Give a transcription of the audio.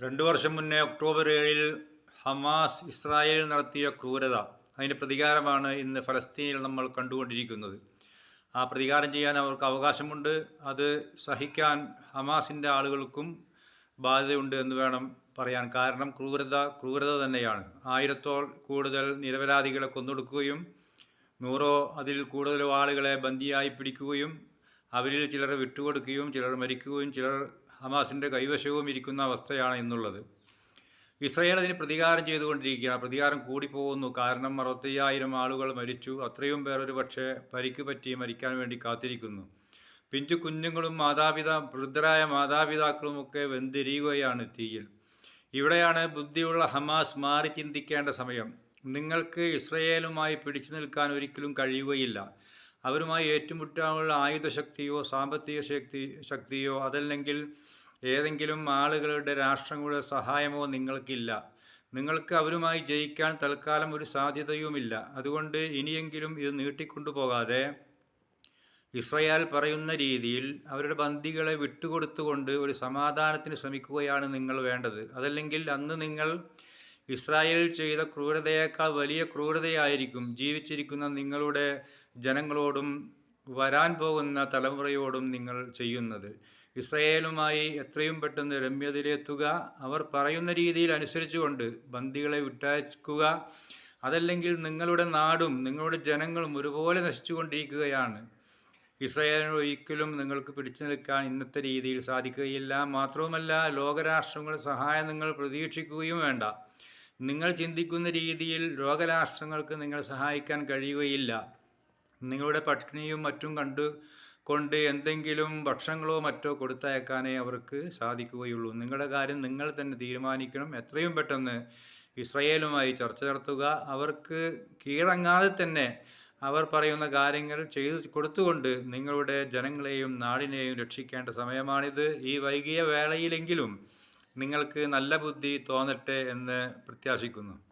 രണ്ടു വർഷം മുന്നേ ഒക്ടോബർ ഏഴിൽ ഹമാസ് ഇസ്രായേൽ നടത്തിയ ക്രൂരത. അതിന്റെ പ്രതികാരമാണ് ഇന്ന് ഫലസ്തീനിൽ നമ്മൾ കണ്ടുകൊണ്ടിരിക്കുന്നത്. ആ പ്രതികാരം ചെയ്യാൻ അവർക്ക് അവകാശമുണ്ട്. അത് സഹിക്കാൻ ഹമാസിന്റെ ആളുകൾക്കും ബാധ്യതയുണ്ട് എന്ന് വേണം പറയാൻ. കാരണം ക്രൂരത ക്രൂരത തന്നെയാണ്. ആയിരത്തോൾ കൂടുതൽ നിരപരാധികളെ കൊന്നൊടുക്കുകയും നൂറോ അതിൽ കൂടുതലോ ആളുകളെ ബന്ദിയായി പിടിക്കുകയും അവരിൽ ചിലർ വിട്ടുകൊടുക്കുകയും ചിലർ മരിക്കുകയും ചിലർ ഹമാസിന്റെ കൈവശവും ഇരിക്കുന്ന അവസ്ഥയാണ് ഇന്നുള്ളത്. ഇസ്രയേൽ അതിന് പ്രതികാരം ചെയ്തുകൊണ്ടിരിക്കുകയാണ്. പ്രതികാരം കൂടിപ്പോകുന്നു. കാരണം അറുപത്തയ്യായിരം ആളുകൾ മരിച്ചു. അത്രയും പേർ ഒരു പക്ഷേ പരിക്ക് പറ്റി മരിക്കാൻ വേണ്ടി കാത്തിരിക്കുന്നു. പിഞ്ചു കുഞ്ഞുങ്ങളും മാതാപിതാ വൃദ്ധരായ മാതാപിതാക്കളുമൊക്കെ വെന്തിരിയുകയാണ് തീയിൽ. ഇവിടെയാണ് ബുദ്ധിയുള്ള ഹമാസ് മാറി ചിന്തിക്കേണ്ട സമയം. നിങ്ങൾക്ക് ഇസ്രയേലുമായി പിടിച്ചു നിൽക്കാൻ ഒരിക്കലും കഴിയുകയില്ല. അവരുമായി ഏറ്റുമുട്ടാനുള്ള ആയുധശക്തിയോ സാമ്പത്തിക ശക്തി ശക്തിയോ അതല്ലെങ്കിൽ ഏതെങ്കിലും ആളുകളുടെ രാഷ്ട്രങ്ങളുടെ സഹായമോ നിങ്ങൾക്കില്ല. നിങ്ങൾക്ക് അവരുമായി ജയിക്കാൻ തൽക്കാലം ഒരു സാധ്യതയുമില്ല. അതുകൊണ്ട് ഇനിയെങ്കിലും ഇത് നീട്ടിക്കൊണ്ടുപോകാതെ ഇസ്രയേൽ പറയുന്ന രീതിയിൽ അവരുടെ ബന്ദികളെ വിട്ടുകൊടുത്തുകൊണ്ട് ഒരു സമാധാനത്തിന് ശ്രമിക്കുകയാണ് നിങ്ങൾ വേണ്ടത്. അതല്ലെങ്കിൽ അന്ന് നിങ്ങൾ ഇസ്രായേൽ ചെയ്ത ക്രൂരതയേക്കാൾ വലിയ ക്രൂരതയായിരിക്കും ജീവിച്ചിരിക്കുന്ന നിങ്ങളുടെ ജനങ്ങളോടും വരാൻ പോകുന്ന തലമുറയോടും നിങ്ങൾ ചെയ്യുന്നത്. ഇസ്രയേലുമായി എത്രയും പെട്ടെന്ന് രമ്യതയിലെത്തുക അവർ പറയുന്ന രീതിയിൽ അനുസരിച്ചുകൊണ്ട് ബന്ദികളെ വിട്ടയക്കുക അതല്ലെങ്കിൽ നിങ്ങളുടെ നാടും നിങ്ങളുടെ ജനങ്ങളും ഒരുപോലെ നശിച്ചുകൊണ്ടിരിക്കുകയാണ്. ഇസ്രയേലിന് ഒരിക്കലും നിങ്ങൾക്ക് പിടിച്ചു നിൽക്കാൻ ഇന്നത്തെ രീതിയിൽ സാധിക്കുകയില്ല. മാത്രവുമല്ല ലോകരാഷ്ട്രങ്ങളുടെ സഹായം നിങ്ങൾ പ്രതീക്ഷിക്കുകയും വേണ്ട. നിങ്ങൾ ചിന്തിക്കുന്ന രീതിയിൽ ലോകരാഷ്ട്രങ്ങൾക്ക് നിങ്ങൾ സഹായിക്കാൻ കഴിയുകയില്ല. നിങ്ങളുടെ പട്ടിണിയും മറ്റും കണ്ടു കൊണ്ട് എന്തെങ്കിലും ഭക്ഷണങ്ങളോ മറ്റോ കൊടുത്തയക്കാനേ അവർക്ക് സാധിക്കുകയുള്ളൂ. നിങ്ങളുടെ കാര്യം നിങ്ങൾ തന്നെ തീരുമാനിക്കണം. എത്രയും പെട്ടെന്ന് ഇസ്രയേലുമായി ചർച്ച നടത്തുക. അവർക്ക് കീഴടങ്ങാതെ തന്നെ അവർ പറയുന്ന കാര്യങ്ങൾ ചെയ്തു കൊടുത്തുകൊണ്ട് നിങ്ങളുടെ ജനങ്ങളെയും നാടിനെയും രക്ഷിക്കേണ്ട സമയമാണിത്. ഈ വൈകിയ വേളയിലെങ്കിലും നിങ്ങൾക്ക് നല്ല ബുദ്ധി തോന്നട്ടെ എന്ന് പ്രത്യാശിക്കുന്നു.